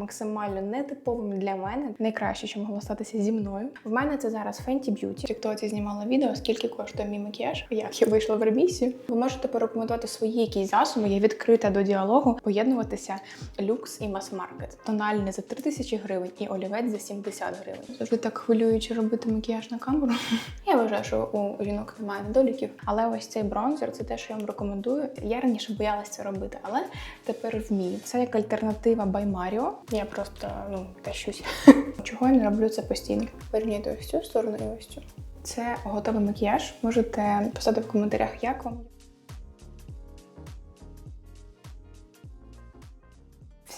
максимально нетиповим для мене. Найкраще, що могло статися зі мною. В мене це зараз Fenty Beauty. В Тіктоці знімала відео, скільки коштує мій макіяж, як я вийшла в ремісію. Ви можете порекомендувати свої якісь засоби. Я відкрита до діалогу, поєднувати люкс і мас-маркет. Тональний за 3 тисячі гривень і олівець за 70 гривень. Завжди так хвилююче робити макіяж на камеру. Я вважаю, що у жінок немає недоліків, але ось цей бронзер це те, що я вам рекомендую. Я раніше боялася це робити, але тепер вмію. Це як альтернатива Mario. Я просто ну тащусь. Чого я не роблю це постійно? Порівняйте ось цю сторону і ось цю. Це готовий макіяж. Можете писати в коментарях, як вам.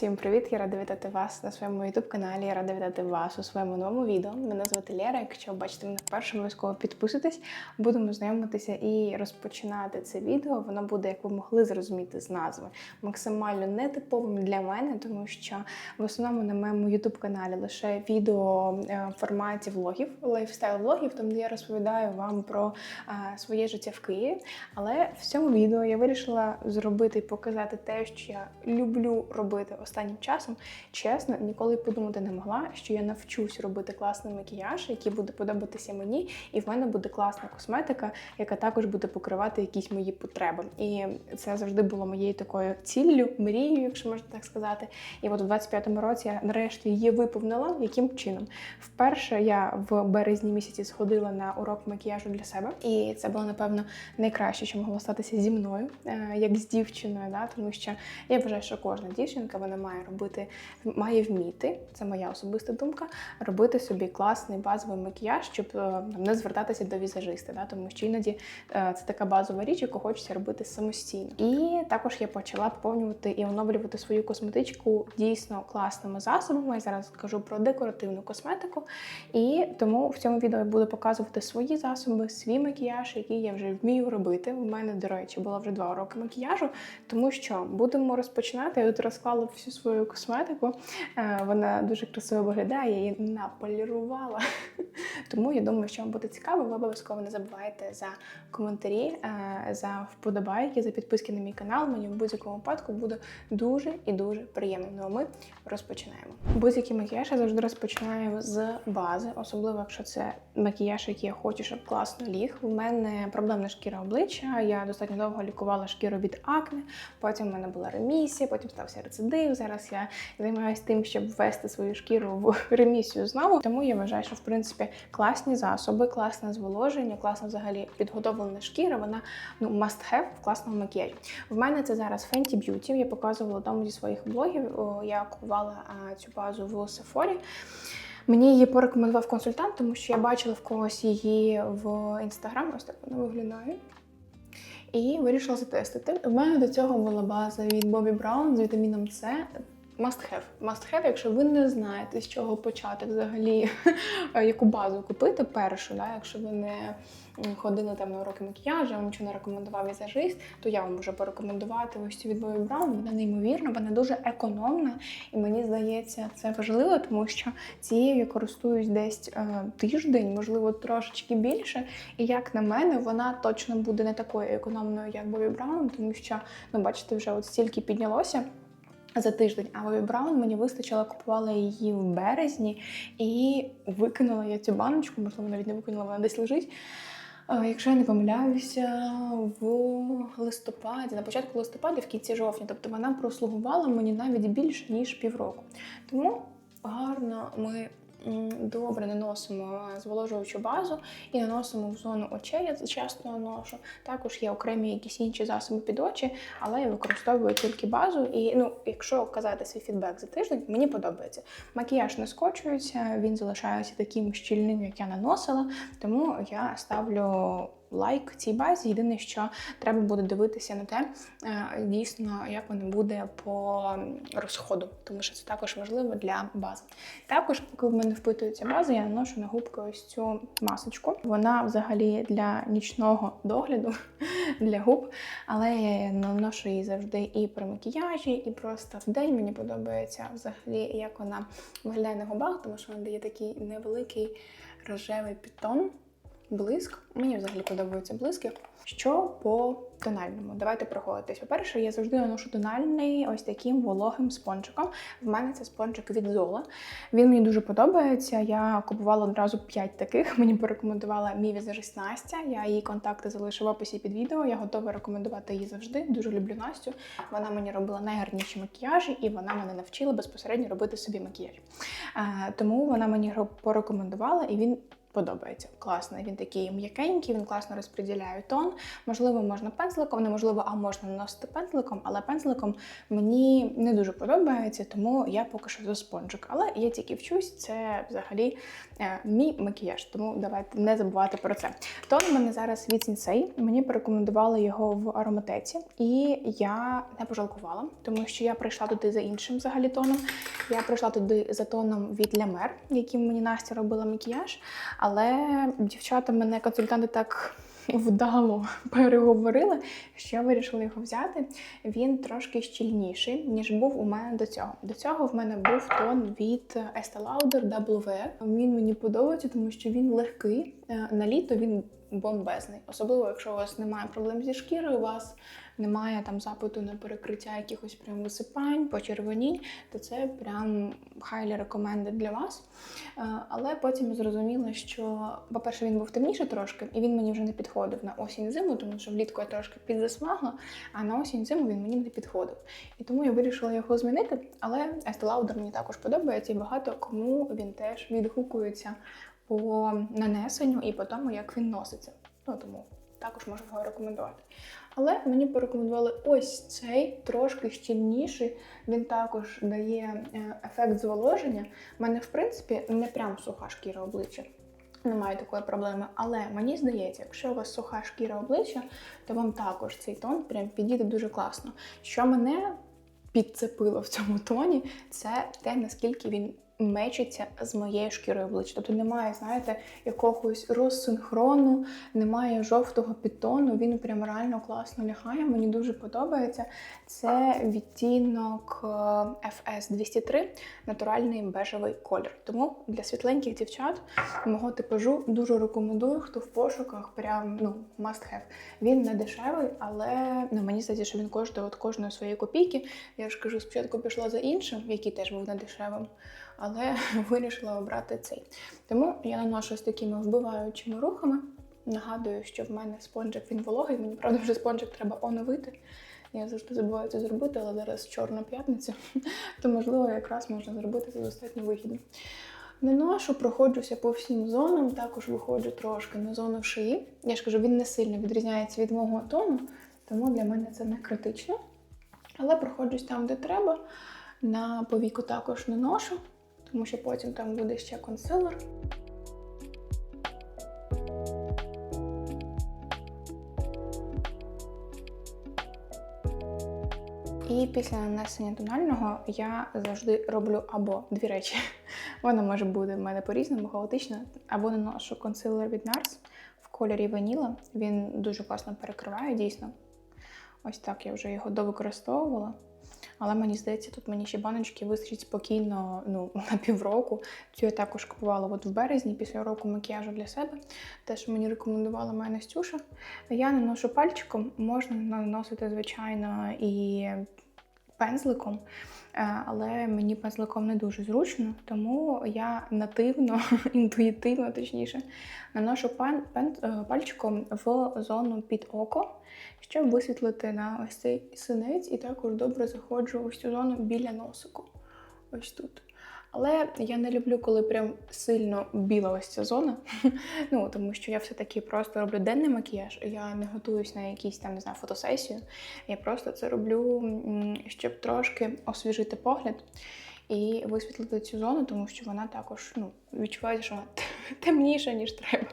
Всім привіт! Я рада вітати вас на своєму youtube каналі. Я рада вітати вас у своєму новому відео. Мене звати Лера. Якщо бачите мене вперше, обов'язково підписуйтесь. Будемо знайомитися і розпочинати це відео. Воно буде, як ви могли зрозуміти з назви, максимально нетиповим для мене, тому що в основному на моєму youtube каналі лише відео е, в форматі влогів, лайфстайл-влогів, там де я розповідаю вам про е, своє життя в Києві. Але в цьому відео я вирішила зробити і показати те, що я люблю робити останнім часом, чесно, ніколи подумати не могла, що я навчусь робити класний макіяж, який буде подобатися мені, і в мене буде класна косметика, яка також буде покривати якісь мої потреби. І це завжди було моєю такою ціллю, мрією, якщо можна так сказати. І от у 25-му році я нарешті її виповнила. Яким чином? Вперше я в березні місяці сходила на урок макіяжу для себе, і це було напевно найкраще, що могло статися зі мною, е, як з дівчиною, да? тому що я вважаю, що кожна дівчинка вона має робити, має вміти, це моя особиста думка, робити собі класний базовий макіяж, щоб е, не звертатися до візажиста, да? тому що іноді е, це така базова річ, яку хочеться робити самостійно. І також я почала поповнювати і оновлювати свою косметичку дійсно класними засобами. Я зараз скажу про декоративну косметику. І тому в цьому відео я буду показувати свої засоби, свій макіяж, який я вже вмію робити. У мене, до речі, було вже два уроки макіяжу, тому що будемо розпочинати. Я тут розклала всю свою косметику. Е, Вона дуже красиво виглядає, я її наполірувала. Тому я думаю, що вам буде цікаво. Ви обов'язково не забувайте за коментарі, е, за вподобайки, за підписки на мій канал. Мені в будь-якому випадку буде дуже і дуже приємно. Ну а ми розпочинаємо. Будь-який макіяж я завжди розпочинаю з бази, особливо якщо це макіяж, який я хочу, щоб класно ліг. У мене проблемна шкіра обличчя. Я достатньо довго лікувала шкіру від акне. Потім в мене була ремісія, потім стався рецидив. Зараз я займаюся тим, щоб ввести свою шкіру в ремісію знову. Тому я вважаю, що в принципі класні засоби, класне зволоження, класна взагалі підготовлена шкіра. Вона ну must have в класному макіяжі. В мене це зараз Fenty Beauty. Я показувала одному зі своїх блогів. Я купувала цю базу в Sephora. Мені її порекомендував консультант, тому що я бачила в когось її в інстаграм. Ось так вона виглядає. І вирішила затестити. У мене до цього була база від Bobbi Brown з вітаміном С. Must have. Must have, якщо ви не знаєте, з чого почати взагалі, яку базу купити першу, да, якщо ви не ходили там на уроки макіяжу, вам нічого не рекомендував візажист, то я вам можу порекомендувати ось цю від Bobbi. Вона неймовірна, вона дуже економна, і мені здається, це важливо, тому що цією я користуюсь десь е, тиждень, можливо, трошечки більше. І як на мене, вона точно буде не такою економною, як Bobbi Brown, тому що, ну, бачите, вже от стільки піднялося. За тиждень, а Бобі Браун мені вистачило, купувала її в березні і викинула я цю баночку, можливо, навіть не викинула, вона десь лежить. Е, Якщо я не помиляюся, в листопаді, на початку листопада, в кінці жовтня, тобто вона прослугувала мені навіть більше ніж півроку. Тому гарно ми добре наносимо зволожуючу базу і наносимо в зону очей. Я часто наношу. Також є окремі якісь інші засоби під очі, але я використовую тільки базу. І ну, якщо казати свій фідбек за тиждень, мені подобається. Макіяж не скочується, він залишається таким щільним, як я наносила. Тому я ставлю лайк цій базі. Єдине, що треба буде дивитися на те, е, дійсно, як воно буде по розходу, тому що це також важливо для бази. Також, поки в мене впитується база, я наношу на губки ось цю масочку. Вона взагалі для нічного догляду для губ, але я наношу її завжди і при макіяжі, і просто в день мені подобається взагалі, як вона виглядає на губах, тому що вона дає такий невеликий рожевий підтон. Блиск. Мені взагалі подобаються блиски. Що по тональному? Давайте проходитись. По-перше, я завжди наношу тональний ось таким вологим спонжиком. В мене це спонжик від Zola. Він мені дуже подобається. Я купувала одразу 5 таких. Мені порекомендувала мій візажист Настя. Я її контакти залишу в описі під відео. Я готова рекомендувати її завжди. Дуже люблю Настю. Вона мені робила найгарніші макіяжі, і вона мене навчила безпосередньо робити собі макіяж. Е, Тому вона мені порекомендувала, і він подобається. Класний. Він такий м'якенький, він класно розподіляє тон. Можливо, можна пензликом, неможливо, а можна наносити пензликом, але пензликом мені не дуже подобається, тому я поки що за спонжик. Але я тільки вчусь, це взагалі е, мій макіяж, тому давайте не забувати про це. Тон у мене зараз від Sensei. Мені порекомендували його в ароматеці, і я не пожалкувала, тому що я прийшла туди за іншим взагалі тоном. Я прийшла туди за тоном від Mer, яким мені Настя робила макіяж. Але дівчата мене консультанти так вдало переговорили, що я вирішила його взяти. Він трошки щільніший, ніж був у мене до цього. До цього в мене був тон від Estee Lauder W. Він мені подобається, тому що він легкий. Е, На літо він бомбезний. Особливо, якщо у вас немає проблем зі шкірою, у вас немає там запиту на перекриття якихось прям висипань, почервонінь, то це прям highly recommended для вас. Е, Але потім я зрозуміла, що, по-перше, він був темніше трошки, і він мені вже не підходив на осінь-зиму, тому що влітку я трошки підзасмагла, а на осінь-зиму він мені не підходив. І тому я вирішила його змінити. Але Estee мені також подобається, і багато кому він теж відгукується по нанесенню і по тому, як він носиться. Ну тому також можу його рекомендувати. Але мені порекомендували ось цей трошки щільніший. Він також дає е, ефект зволоження. У мене, в принципі, не прям суха шкіра обличчя. Немає такої проблеми, але мені здається, якщо у вас суха шкіра обличчя, то вам також цей тон прям підійде дуже класно. Що мене підцепило в цьому тоні, це те, наскільки він мечиться з моєю шкірою обличчя. Тобто немає, знаєте, якогось розсинхрону, немає жовтого підтону. Він прям реально класно лягає. Мені дуже подобається. Це відтінок е, FS 203, натуральний бежевий колір. Тому для світленьких дівчат мого типажу дуже рекомендую, хто в пошуках, прям ну must have. Він не дешевий, але ну, мені здається, що він коштує от кожної своєї копійки. Я ж кажу, спочатку пішла за іншим, який теж був не дешевим, але вирішила обрати цей. Тому я наношу з такими вбиваючими рухами. Нагадую, що в мене спонжик він вологий, мені правда вже спонжик треба оновити. Я завжди забуваю це зробити, але зараз чорна п'ятниця, то можливо якраз можна зробити це достатньо вигідно. Наношу, проходжуся по всім зонам, також виходжу трошки на зону шиї. Я ж кажу, він не сильно відрізняється від мого тону, тому для мене це не критично. Але проходжусь там, де треба. На повіку також наношу, тому що потім там буде ще консилер. І після нанесення тонального я завжди роблю або дві речі. Воно може бути в мене по-різному, хаотично, або наношу консилер від NARS в кольорі ваніла. Він дуже класно перекриває, дійсно. Ось так я вже його довикористовувала. Але мені здається, тут мені ще баночки вистачить спокійно ну, на півроку. Цю я також купувала от в березні після року макіяжу для себе. Те, що мені рекомендувала моя Настюша. Я наношу пальчиком, можна наносити, звичайно, і пензликом. Е, Але мені пензликом не дуже зручно, тому я нативно, інтуїтивно, точніше, наношу е, пальчиком в зону під око, щоб висвітлити на ось цей синець, і також добре заходжу ось цю зону біля носику. Ось тут. Але я не люблю, коли прям сильно біла ось ця зона. ну, тому що я все-таки просто роблю денний макіяж. Я не готуюсь на якісь там, не знаю, фотосесію. Я просто це роблю, щоб трошки освіжити погляд і висвітлити цю зону, тому що вона також ну, відчувається, що вона темніша, ніж треба.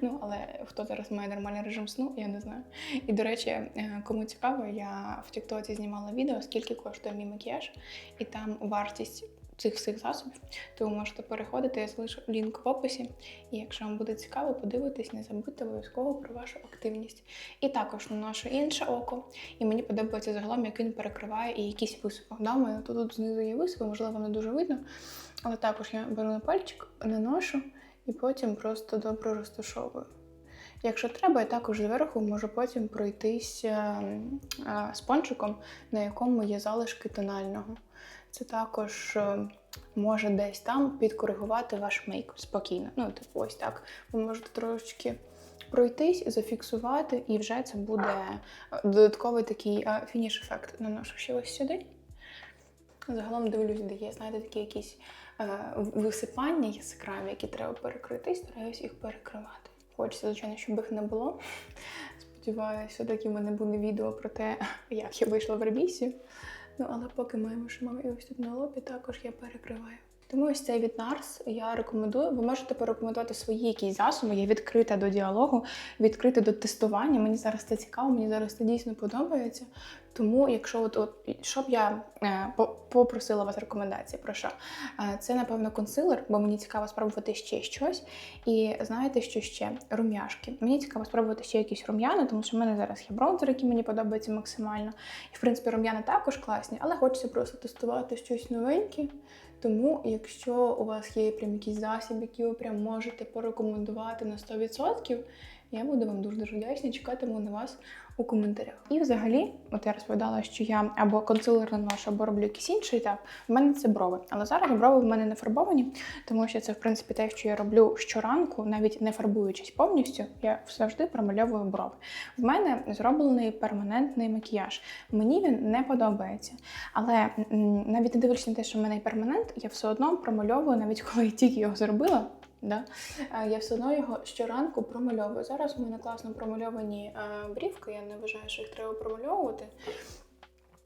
Ну, але хто зараз має нормальний режим сну, я не знаю. І до речі, е, кому цікаво, я в Тіктоці знімала відео, скільки коштує мій макіяж, і там вартість цих всіх засобів. То ви можете переходити, я залишу лінк в описі. І якщо вам буде цікаво, подивитись, не забудьте обов'язково про вашу активність. І також наношу інше око. І мені подобається загалом, як він перекриває і якісь висипи. Да, у мене тут, тут знизу є висипи, можливо, не дуже видно. Але також я беру на пальчик, наношу. І потім просто добре розташовую. Якщо треба, я також зверху можу потім пройтись е, е, спончиком, на якому є залишки тонального. Це також е, може десь там підкоригувати ваш мейк спокійно. Ну, типу, ось так. Ви можете трошечки пройтись, зафіксувати, і вже це буде е, додатковий такий е, фініш-ефект. Наношу ще ось сюди. Загалом дивлюсь, де є, знаєте, такі якісь е, висипання яскраві, які треба перекрити, і стараюсь їх перекривати. Хочеться, звичайно, щоб їх не було. Сподіваюся, все-таки в мене буде відео про те, як я вийшла в ребісі. Ну, але поки маємо, що маємо і ось тут на лобі, також я перекриваю. Тому ось цей від NARS я рекомендую. Ви можете порекомендувати свої якісь засоби. Я відкрита до діалогу, відкрита до тестування. Мені зараз це цікаво, мені зараз це дійсно подобається. Тому, якщо от, от що б я е, попросила вас рекомендації, про що? Е, це, напевно, консилер, бо мені цікаво спробувати ще щось. І знаєте, що ще? Рум'яшки. Мені цікаво спробувати ще якісь рум'яна, тому що в мене зараз є бронзер, який мені подобається максимально. І, в принципі, рум'яна також класні, але хочеться просто тестувати щось новеньке. Тому, якщо у вас є прям якийсь засіб, який ви прям можете порекомендувати на 100%, я буду вам дуже дуже вдячна, чекатиму на вас у коментарях. І взагалі, от я розповідала, що я або консилер наношу, або роблю якийсь інший етап. В мене це брови. Але зараз брови в мене не фарбовані, тому що це, в принципі, те, що я роблю щоранку, навіть не фарбуючись повністю, я завжди промальовую брови. В мене зроблений перманентний макіяж. Мені він не подобається. Але навіть не дивлячись на те, що в мене перманент, я все одно промальовую, навіть коли я тільки його зробила. Да? Е, Я все одно його щоранку промальовую. Зараз у мене класно промальовані е, брівки, я не вважаю, що їх треба промальовувати.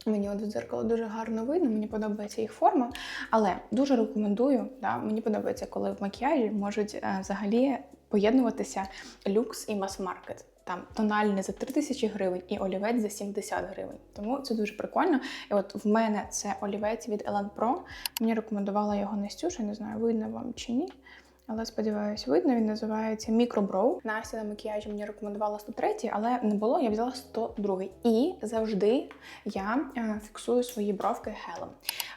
Мені от в дзеркало дуже гарно видно, мені подобається їх форма. Але дуже рекомендую, да, мені подобається, коли в макіяжі можуть е, взагалі поєднуватися люкс і мас-маркет. Там тональний за 3 тисячі гривень і олівець за 70 гривень. Тому це дуже прикольно. І от в мене це олівець від Ellen Pro. Мені рекомендувала його Настюша, не знаю, видно вам чи ні. Але сподіваюся, видно, він називається Мікроброу. Настя на макіяжі мені рекомендувала 103, але не було, я взяла 102. І завжди я е, фіксую свої бровки гелем.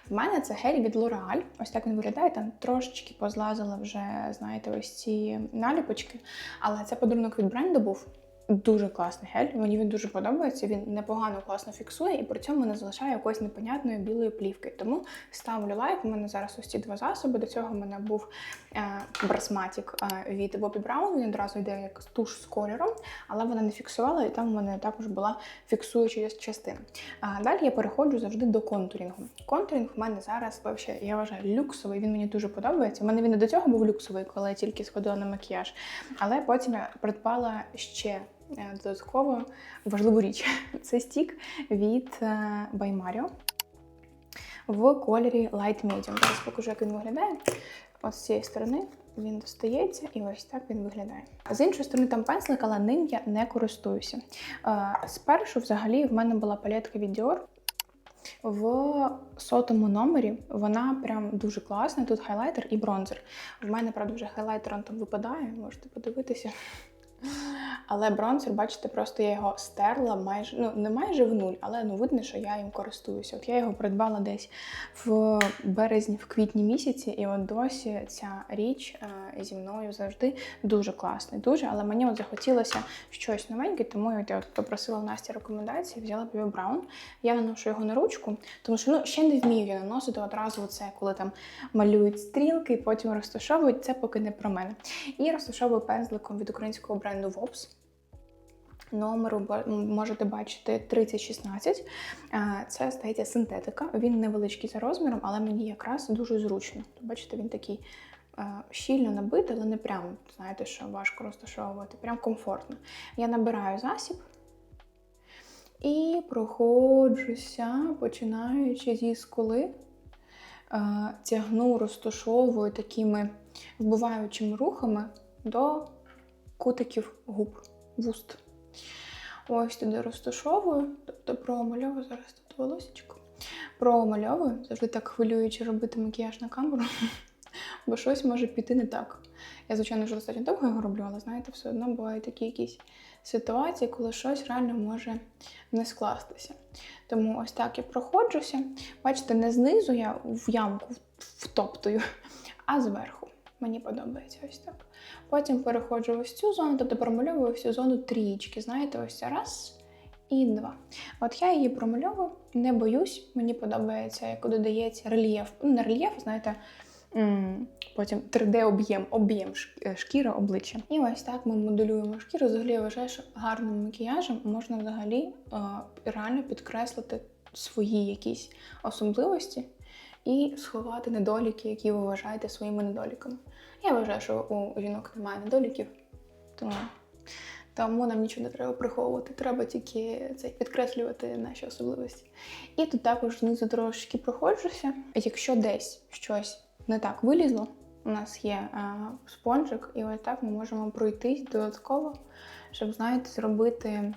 В мене це гель від L'Oreal. Ось так він виглядає. Там трошечки позлазила вже, знаєте, ось ці наліпочки. Але це подарунок від бренду був. Дуже класний гель, мені він дуже подобається. Він непогано класно фіксує і при цьому не залишає якоїсь непонятної білої плівки. Тому ставлю лайк. У мене зараз ось ці два засоби. До цього в мене був е, брасматік е, від Bobbi Brown. Він одразу йде як туш з кольором, але вона не фіксувала, і там у мене також була фіксуюча частина. А далі я переходжу завжди до контурінгу. Контурінг в мене зараз вообще, я вважаю люксовий. Він мені дуже подобається. У мене він і до цього був люксовий, коли я тільки сходила на макіяж. Але потім я придбала ще додатково важливу річ. Це стік від е, By Mario в кольорі Light Medium. Зараз покажу, як він виглядає. От з цієї сторони він достається, і ось так він виглядає. З іншої сторони, там пензлик, але ним я не користуюся. Е, Спершу, взагалі, в мене була палетка від Dior. В сотому номері вона прям дуже класна. Тут хайлайтер і бронзер. В мене, правда, вже хайлайтер там випадає, можете подивитися. Але бронзер, бачите, просто я його стерла майже, ну не майже в нуль, але ну видно, що я їм користуюся. От я його придбала десь в березні, в квітні місяці, і от досі ця річ е, зі мною завжди дуже класний. Дуже, але мені от захотілося щось новеньке, тому я от, попросила Насті рекомендації, взяла Бібі Браун. Я наношу його на ручку, тому що ну ще не вмію я наносити одразу це, коли там малюють стрілки, потім розташовують. Це поки не про мене. І розташовую пензликом від українського бренду Vops. Номеру можете бачити 3016. Е, Це здається синтетика. Він невеличкий за розміром, але мені якраз дуже зручно. Бачите, він такий е, щільно набитий, але не прям, знаєте, що важко розташовувати, прям комфортно. Я набираю засіб і проходжуся, починаючи зі скули, е, тягну, розташовую такими вбиваючими рухами до кутиків губ, вуст. Ось туди розташовую, тобто промальовую зараз тут волосечко. Промальовую, завжди так хвилюючи робити макіяж на камеру, бо щось може піти не так. Я, звичайно, вже достатньо довго його роблю, але знаєте, все одно бувають такі якісь ситуації, коли щось реально може не скластися. Тому ось так я проходжуся. Бачите, не знизу я в ямку втоптую, а зверху. Мені подобається ось так. Потім переходжу в ось цю зону, тобто промальовую всю зону трієчки. Знаєте, ось раз і два. От я її промальовую, не боюсь, мені подобається, як додається рельєф. Ну, не рельєф, знаєте, потім 3D-об'єм, об'єм е, шкіри, обличчя. І ось так ми моделюємо шкіру. Взагалі я вважаю, що гарним макіяжем можна взагалі е, реально підкреслити свої якісь особливості і сховати недоліки, які ви вважаєте своїми недоліками. Я вважаю, що у жінок немає недоліків, тому, тому нам нічого не треба приховувати, треба тільки це, підкреслювати наші особливості. І тут також знизу трошки проходжуся. Якщо десь щось не так вилізло, у нас є а, спонжик, і ось так ми можемо пройтись додатково, щоб, знаєте, зробити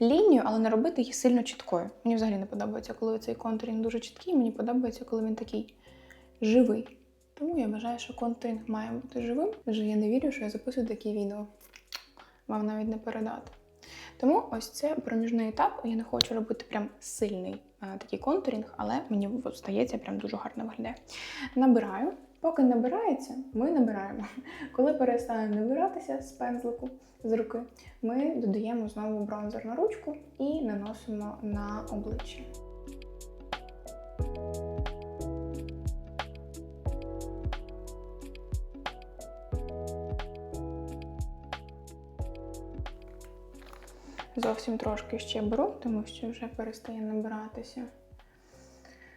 лінію, але не робити її сильно чіткою. Мені взагалі не подобається, коли цей контурінг дуже чіткий. Мені подобається, коли він такий живий. Тому я вважаю, що контурінг має бути живим. Вже я не вірю, що я записую такі відео. Вам навіть не передати. Тому ось це проміжний етап. Я не хочу робити прям сильний а, такий контурінг, але мені здається, прям дуже гарно виглядає. Набираю. Поки набирається, ми набираємо. Коли перестане набиратися з пензлику з руки, ми додаємо знову бронзер на ручку і наносимо на обличчя. Зовсім трошки ще беру, тому що вже перестає набиратися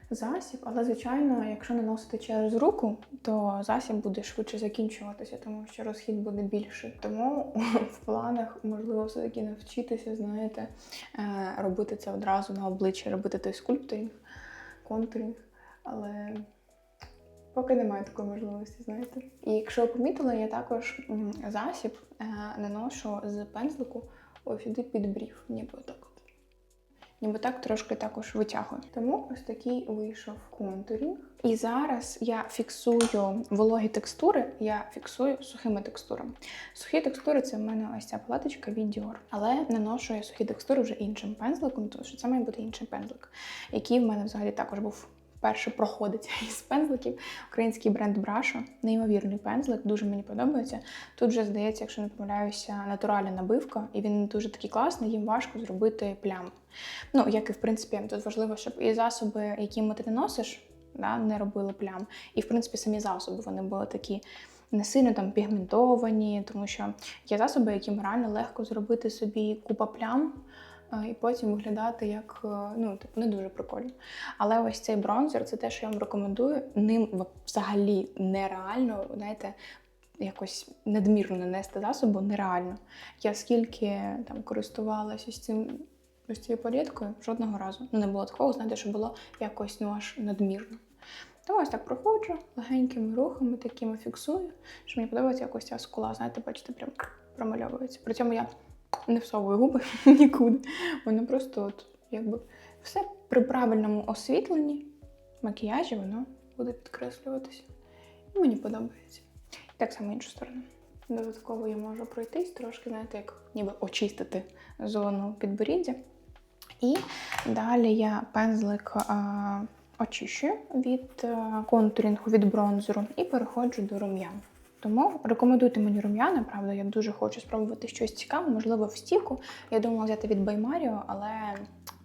засіб. Але, звичайно, якщо наносити через руку, то засіб буде швидше закінчуватися, тому що розхід буде більший. Тому в планах можливо все-таки навчитися, знаєте, е, робити це одразу на обличчі, робити той скульпторінг, контурінг. Але поки немає такої можливості, знаєте. І якщо помітили, я також засіб е, наношу з пензлику ось сюди під брів, ніби так. Ніби так трошки також витягую. Тому ось такий вийшов контурінг. І зараз я фіксую вологі текстури, я фіксую сухими текстурами. Сухі текстури це в мене ось ця палаточка від Dior. Але наношу я сухі текстури вже іншим пензликом, тому що це має бути інший пензлик, який в мене взагалі також був перше проходить із пензликів. Український бренд Брашо. Неймовірний пензлик, дуже мені подобається. Тут вже здається, якщо не помиляюся, натуральна набивка, і він дуже такий класний, їм важко зробити пляму. Ну, як і в принципі, тут важливо, щоб і засоби, якими ти наносиш, да, не робили плям. І в принципі самі засоби вони були такі. Не сильно там пігментовані, тому що є засоби, яким реально легко зробити собі купа плям, і потім виглядати як е, ну, типу, не дуже прикольно. Але ось цей бронзер це те, що я вам рекомендую. Ним взагалі нереально, знаєте, якось надмірно нанести засобу, нереально. Я скільки там користувалася ось цим. Ось цією палеткою жодного разу Ну, не було такого, знаєте, що було якось ну аж надмірно. Тому ось так проходжу легенькими рухами, такими фіксую, що мені подобається якось ця скула, знаєте, бачите, прям промальовується. При цьому я не всовую губи нікуди. Воно просто от якби все при правильному освітленні, макіяжі, воно буде підкреслюватися. І мені подобається. І так само іншу сторону. Додатково я можу пройтись трошки, знаєте, як ніби очистити зону підборіддя. І далі я пензлик а, очищую від а, контурінгу, від бронзеру і переходжу до рум'ян. Тому рекомендуйте мені рум'яна, правда, я дуже хочу спробувати щось цікаве, можливо, в стіку. Я думала взяти від Баймаріо, але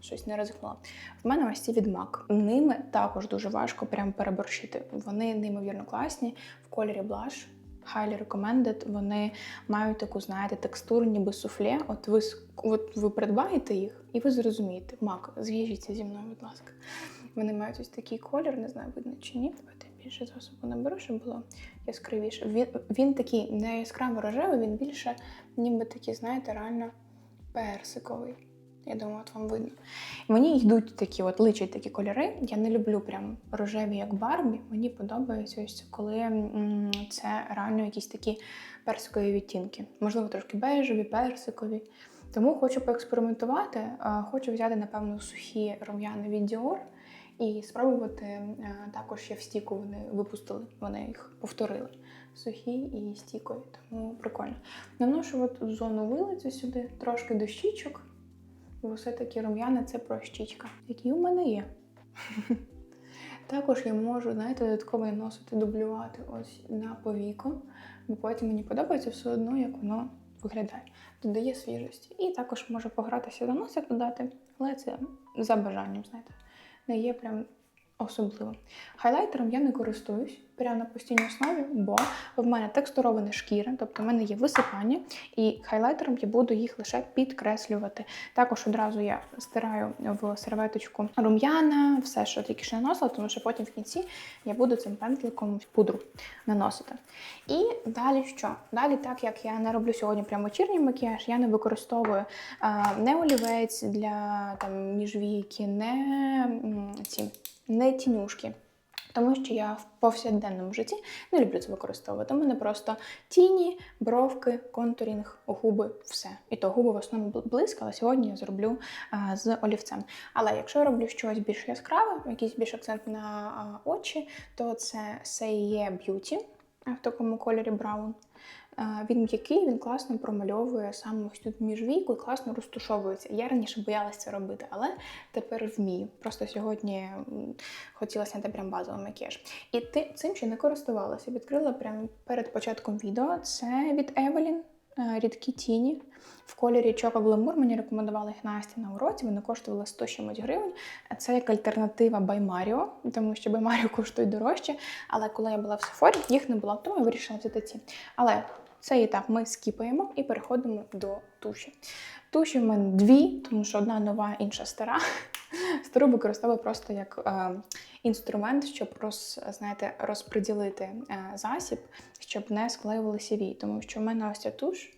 щось не ризикнула. В мене ось ці від MAC. Ними також дуже важко прям переборщити. Вони неймовірно класні в кольорі блаш. Highly recommended. Вони мають таку, знаєте, текстуру, ніби суфле. От ви, от ви придбаєте їх, і ви зрозумієте. Мак, зв'яжіться зі мною, будь ласка. Вони мають ось такий колір, не знаю, видно чи ні. Більше засобу наберу, щоб було яскравіше. Він, він такий не яскраво рожевий, він більше, ніби такий, знаєте, реально персиковий. Я думаю, от вам видно. Мені йдуть такі, от личать такі кольори. Я не люблю прям рожеві, як Барбі. Мені подобається ось коли це реально якісь такі персикові відтінки. Можливо, трошки бежеві, персикові. Тому хочу поекспериментувати. Хочу взяти, напевно, сухі рум'яни від Dior і спробувати е, також ще в стіку вони випустили, вони їх повторили. Сухі і стікою, тому прикольно. Наношу от зону вилиці сюди, трошки дощічок, бо все-таки рум'яна це про щічка, які у мене є. Також я можу, знаєте, додатково наносити, дублювати ось на повіку, бо потім мені подобається все одно, як воно виглядає. Додає свіжості. І також можу погратися до носик додати, але це за бажанням, знаєте, не є прям особливо. Хайлайтером я не користуюсь прямо на постійній основі, бо в мене текстурована шкіра, тобто в мене є висипання, і хайлайтером я буду їх лише підкреслювати. Також одразу я стираю в серветочку рум'яна, все, що тільки що наносила, тому що потім в кінці я буду цим пензликом пудру наносити. І далі що? Далі, так як я не роблю сьогодні прям вечірній макіяж, я не використовую а, не олівець для там, міжвійки, не ці не тінюшки. Тому що я в повсякденному житті не люблю це використовувати. У мене просто тіні, бровки, контурінг, губи, все. І то губи в основному близько, але сьогодні я зроблю а, з олівцем. Але якщо я роблю щось більш яскраве, якийсь більш акцент на а, очі, то це Say Beauty в такому кольорі браун. Він м'який, він класно промальовує саме ось тут міжвійку і класно розтушовується. Я раніше боялася це робити, але тепер вмію. Просто сьогодні м, хотіла прям базовий макіяж. І ти цим ще не користувалася. Відкрила прямо перед початком відео. Це від Evelyn, е, рідкі тіні. В кольорі Choco Glamour мені рекомендували їх Настя на уроці. Вони коштували 100 чимось гривень. Це як альтернатива Mario, тому що Mario коштують дорожче. Але коли я була в Сефорі, їх не було, тому я вирішила взяти ці. Але цей етап ми скіпаємо і переходимо до туші. Туші в мене дві, тому що одна нова, інша стара. Стару використовую просто як е, інструмент, щоб роз, знаєте, розподілити е, засіб, щоб не склеювалися вії. Тому що в мене ось ця туш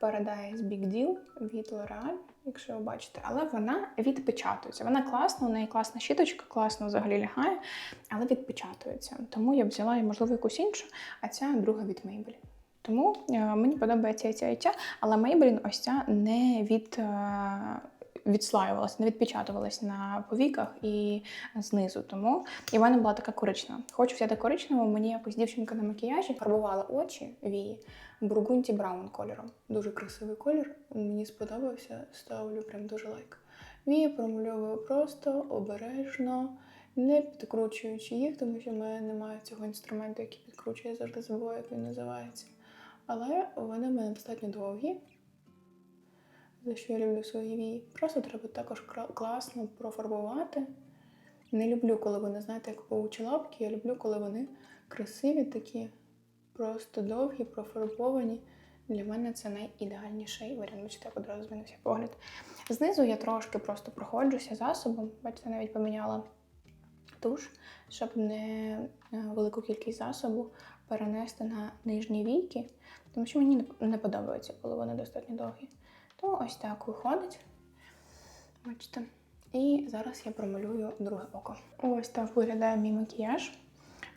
Paradise Big Deal від L'Oreal, якщо ви бачите, але вона відпечатується. Вона класна, у неї класна щіточка, класно взагалі лягає, але відпечатується. Тому я взяла, можливо, якусь іншу, а ця друга від Maybelline. Тому е, мені подобається ця і ця, але Maybelline ось ця не від. е, Відслаювалася, не відпечатувалась на повіках і знизу. Тому і в мене була така коричнева. Хочу взяти коричневу, мені якось дівчинка на макіяжі фарбувала очі вії бургунті браун кольором. Дуже красивий колір. Мені сподобався. Ставлю прям дуже лайк. Вії промальовую просто обережно, не підкручуючи їх, тому що в мене немає цього інструменту, який підкручує, я завжди забуваю, як він називається. Але вони в мене достатньо довгі, за що я люблю свої вії. Просто треба також класно профарбувати. Не люблю, коли вони, знаєте, як паучі лапки, я люблю, коли вони красиві такі, просто довгі, профарбовані. Для мене це найідеальніший варіант. Бачите, як одразу змінився погляд. Знизу я трошки просто проходжуся засобом. Бачите, навіть поміняла туш, щоб не е, велику кількість засобу перенести на нижні війки, тому що мені не- подобається, коли вони достатньо довгі. То ось так виходить. Бачите. І зараз я промалюю друге око. Ось так виглядає мій макіяж,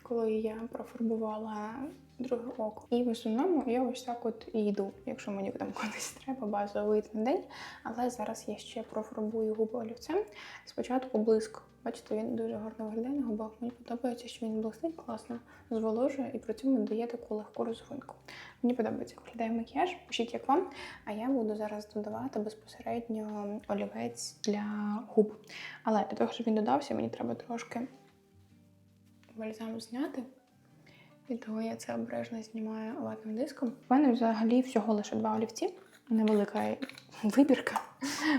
коли я профарбувала друге око. І в основному я ось так от йду, якщо мені там кудись треба на день. Але зараз я ще профарбую губи олівцем. Спочатку блиск. Бачите, він дуже гарно виглядає на губах. Мені подобається, що він блистить класно, зволожує і при цьому дає таку легку розгонку. Мені подобається, як виглядає макіяж. Пишіть, як вам. А я буду зараз додавати безпосередньо олівець для губ. Але для того, щоб він додався, мені треба трошки бальзам зняти. І того я це обережно знімаю ватним диском. У мене взагалі всього лише два олівці. Невелика вибірка.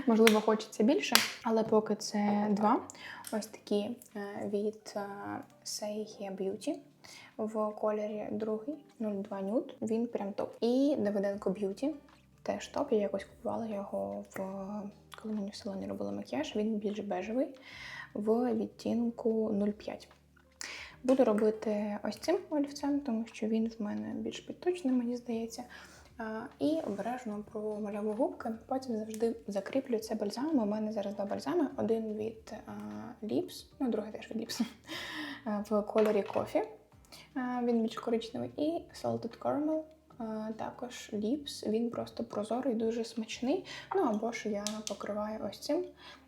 Можливо, хочеться більше, але поки це два. Ось такі е, від е, Say Beauty в кольорі другий 02 Nude. Він прям топ. І Давиденко Beauty. Теж топ. Я якось купувала його в коли мені в салоні робили макіяж. Він більш бежевий в відтінку 05. Буду робити ось цим олівцем, тому що він в мене більш підточний, мені здається. І обережно промальовую губки. Потім завжди закріплю це бальзамом. У мене зараз два бальзами: один від Lips, ну другий теж від Lips, в кольорі кофі. Він більш коричневий, і Salted Caramel. Також Lips, він просто прозорий, дуже смачний. Ну або ж я покриваю ось цим.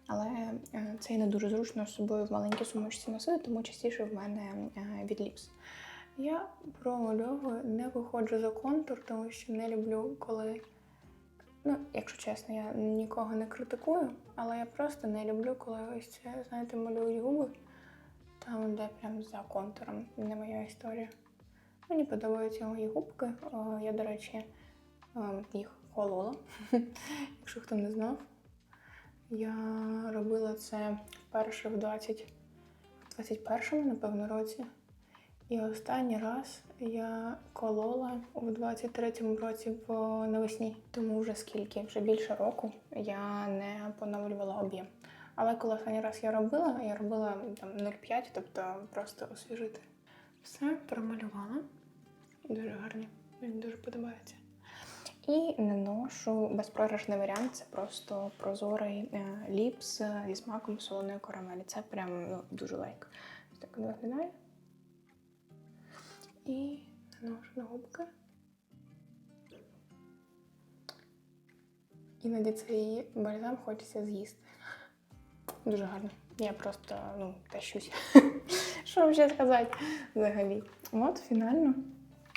Але е, це не дуже зручно з собою в маленькій сумочці носити, тому частіше в мене е, від ліпс. Я промальовую, не виходжу за контур, тому що не люблю, коли. Ну, якщо чесно, я нікого не критикую, але я просто не люблю, коли ось це, знаєте, малюють губи там, де прям за контуром, не моя історія. Мені подобаються мої губки. Я, до речі, е, їх колола. Якщо хто не знав, я робила це вперше в 20, 21-му, напевно, році. І останній раз я колола у 23-му році в навесні. Тому вже скільки, вже більше року я не поновлювала об'єм. Але коли останній раз я робила, я робила там 0,5, тобто просто освіжити. Все промалювала. Дуже гарні. Мені дуже подобається. І наношу безпрограшний варіант це просто прозорий е, ліпс е, зі смаком солоної карамелі. Це прям ну, дуже лайк. Так виглядає. І наношу на губки. Іноді цей бальзам хочеться з'їсти. Дуже гарно. Я просто ну, тащусь. Що ще сказати взагалі? От фінально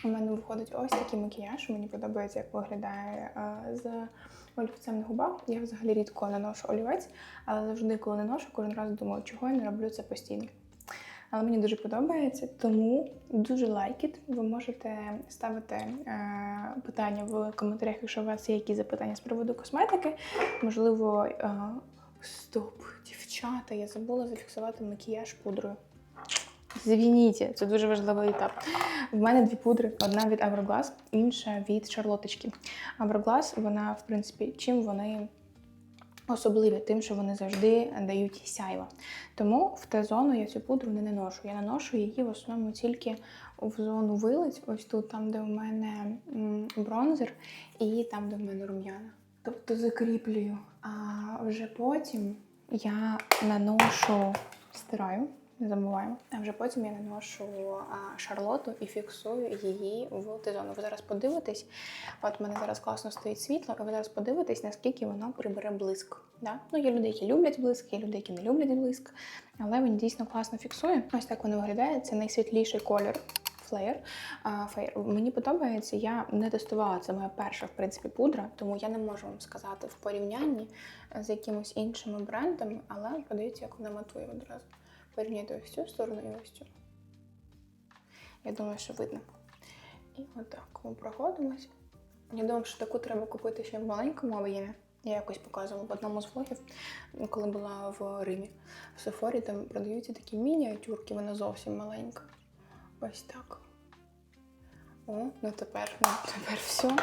у мене виходить ось такий макіяж. Мені подобається, як виглядає е, з олівцем на губах. Я взагалі рідко наношу олівець, але завжди, коли наношу, кожен раз думаю, чого я не роблю це постійно. Але мені дуже подобається, тому дуже лайкіт. Ви можете ставити е, питання в коментарях, якщо у вас є якісь запитання з приводу косметики. Можливо, е, стоп, дівчата, я забула зафіксувати макіяж пудрою. Звініть, це дуже важливий етап. В мене дві пудри: одна від Hourglass, інша від Шарлоточки. Hourglass, вона, в принципі, чим вони особливі, тим, що вони завжди дають сяйва. Тому в Т-зону я цю пудру не наношу. Я наношу її в основному тільки в зону вилиць, ось тут, там, де в мене бронзер, і там, де в мене рум'яна. Тобто закріплюю. А вже потім я наношу, стираю, не забуваємо. А вже потім я наношу шарлоту і фіксую її в Т-зону. Ви зараз подивитесь, от в мене зараз класно стоїть світло, і ви зараз подивитесь, наскільки воно прибере блиск. Да? Ну, є люди, які люблять блиск, є люди, які не люблять блиск, але він дійсно класно фіксує. Ось так воно виглядає. Це найсвітліший колір. Флеєр. Мені подобається, я не тестувала, це моя перша, в принципі, пудра, тому я не можу вам сказати в порівнянні з якимось іншими брендами, але подивіться, як вона матує одразу. Порівняйте ось цю сторону і ось цю. Я думаю, що видно. І отак ми проходимось. Я думаю, що таку треба купити ще в маленькому об'ємі. Я якось показувала в одному з влогів, коли була в Римі. В Сефорі там продаються такі мініатюрки, вона зовсім маленька. Ось так. О, ну тепер, ну тепер все.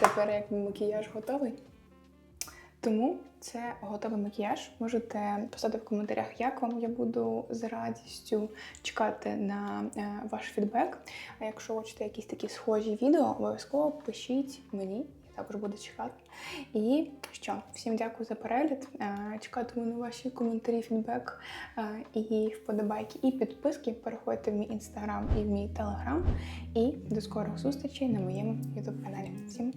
Тепер як макіяж готовий. Тому це готовий макіяж. Можете писати в коментарях, як вам. Я буду з радістю чекати на е, ваш фідбек. А якщо хочете якісь такі схожі відео, обов'язково пишіть мені. Також буду чекати. І що, всім дякую за перегляд. Е, Чекатиму на ваші коментарі, фідбек е, і вподобайки, і підписки. Переходьте в мій інстаграм і в мій телеграм. І до скорих зустрічей на моєму ютуб каналі. Всім!